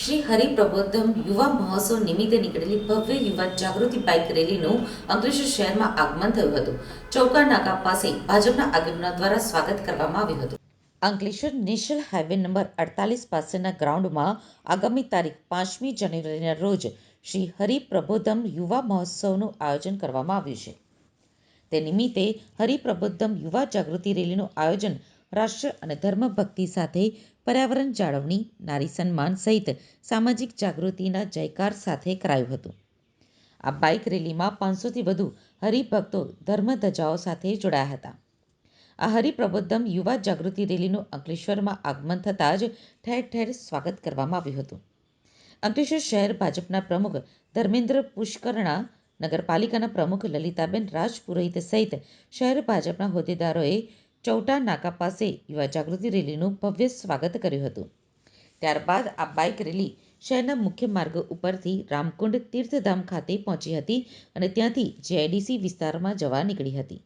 શ્રી હરિપ્રબોધમ યુવા મહોત્સવ નિમિત્તે નીકળેલી ભવ્ય યુવા જાગૃતિ બાઇક રેલીનું અંકલેશ્વર શહેરમાં આગમન થયું હતું. ચૌકા નાકા પાસે ભાજપના આગેવાનો દ્વારા સ્વાગત કરવામાં આવ્યું હતું. અંકલેશ્વર નેશનલ હાઈવે નંબર અડતાલીસ પાસેના ગ્રાઉન્ડમાં આગામી તારીખ પાંચમી જાન્યુઆરીના રોજ શ્રી હરિપ્રબોધમ યુવા મહોત્સવનું આયોજન કરવામાં આવ્યું છે. તે નિમિત્તે હરિપ્રબોધમ યુવા જાગૃતિ રેલીનું આયોજન રાષ્ટ્ર અને ધર્મભક્તિ સાથે પર્યાવરણ જાળવણી, નારી સન્માન સહિત સામાજિક જાગૃતિના જયકાર સાથે કરાયું હતું. આ બાઇક રેલીમાં પાંચસોથી વધુ હરિભક્તો ધર્મધજાઓ સાથે જોડાયા હતા. આ હરિપ્રબોધમ યુવા જાગૃતિ રેલીનું અંકલેશ્વરમાં આગમન થતાં જ ઠેર ઠેર સ્વાગત કરવામાં આવ્યું હતું. અંકલેશ્વર શહેર ભાજપના પ્રમુખ ધર્મેન્દ્ર પુષ્કરણા, નગરપાલિકાના પ્રમુખ લલિતાબેન રાજપુરોહિત સહિત શહેર ભાજપના હોદ્દેદારોએ ચૌટા નાકા પાસે યુવા જાગૃતિ રેલીનું ભવ્ય સ્વાગત કર્યું હતું. ત્યારબાદ આ બાઇક રેલી શહેરના મુખ્ય માર્ગ ઉપરથી રામકુંડ તીર્થધામ ખાતે પહોંચી હતી અને ત્યાંથી જેઆઈડીસી વિસ્તારમાં જવા નીકળી હતી.